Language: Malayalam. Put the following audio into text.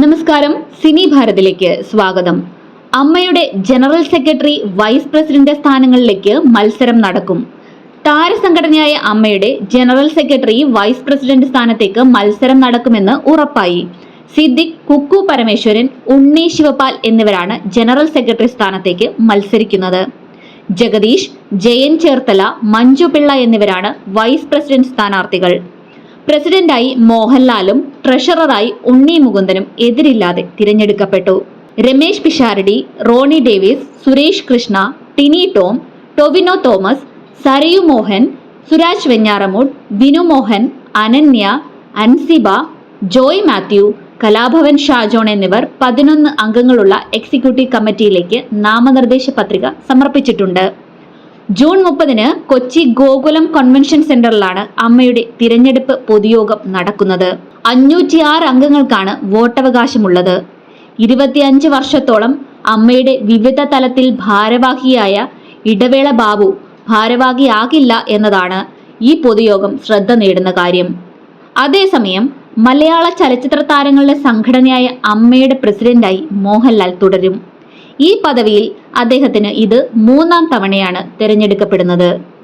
നമസ്കാരം. സിനി ഭാരതിലേക്ക് സ്വാഗതം. അമ്മയുടെ ജനറൽ സെക്രട്ടറി വൈസ് പ്രസിഡന്റ് സ്ഥാനങ്ങളിലേക്ക് മത്സരം നടക്കും. താരസംഘടനയായ അമ്മയുടെ ജനറൽ സെക്രട്ടറി വൈസ് പ്രസിഡന്റ് സ്ഥാനത്തേക്ക് മത്സരം നടക്കുമെന്ന് ഉറപ്പായി. സിദ്ദിഖ് കുക്കു പരമേശ്വരൻ ഉണ്ണി ശിവപാൽ എന്നിവരാണ് ജനറൽ സെക്രട്ടറി സ്ഥാനത്തേക്ക് മത്സരിക്കുന്നത്. ജഗദീഷ് ജയൻ ചേർത്തല മഞ്ജു പിള്ള എന്നിവരാണ് വൈസ് പ്രസിഡന്റ് സ്ഥാനാർത്ഥികൾ. പ്രസിഡന്റായി മോഹൻലാലും ട്രഷററായി ഉണ്ണി മുകുന്ദനും എതിരില്ലാതെ തിരഞ്ഞെടുക്കപ്പെട്ടു. രമേശ് പിഷാരടി റോണി ഡേവിസ് സുരേഷ് കൃഷ്ണ ടിനി ടോം ടൊവിനോ തോമസ് സരയു മോഹൻ സുരാജ് വെഞ്ഞാറമൂട് വിനു മോഹൻ അനന്യ അൻസിബ ജോയ് മാത്യു കലാഭവൻ ഷാജോൺ എന്നിവർ പതിനൊന്ന് അംഗങ്ങളുള്ള എക്സിക്യൂട്ടീവ് കമ്മിറ്റിയിലേക്ക് നാമനിർദ്ദേശ പത്രിക സമർപ്പിച്ചിട്ടുണ്ട്. ജൂൺ മുപ്പതിന് കൊച്ചി ഗോകുലം കൺവെൻഷൻ സെന്ററിലാണ് അമ്മയുടെ തിരഞ്ഞെടുപ്പ് പൊതുയോഗം നടക്കുന്നത്. അഞ്ഞൂറ്റിയാറ് അംഗങ്ങൾക്കാണ് വോട്ടവകാശമുള്ളത്. ഇരുപത്തിയഞ്ച് വർഷത്തോളം അമ്മയുടെ വിവിധ തലത്തിൽ ഭാരവാഹിയായ ഇടവേള ബാബു ഭാരവാഹിയാകില്ല എന്നതാണ് ഈ പൊതുയോഗം ശ്രദ്ധ നേടുന്ന കാര്യം. അതേസമയം മലയാള ചലച്ചിത്ര താരങ്ങളുടെ സംഘടനയായ അമ്മയുടെ പ്രസിഡന്റായി മോഹൻലാൽ തുടരും. ഈ പദവിയിൽ അദ്ദേഹത്തിന് ഇത് മൂന്നാം തവണയാണ് തിരഞ്ഞെടുക്കപ്പെടുന്നത്.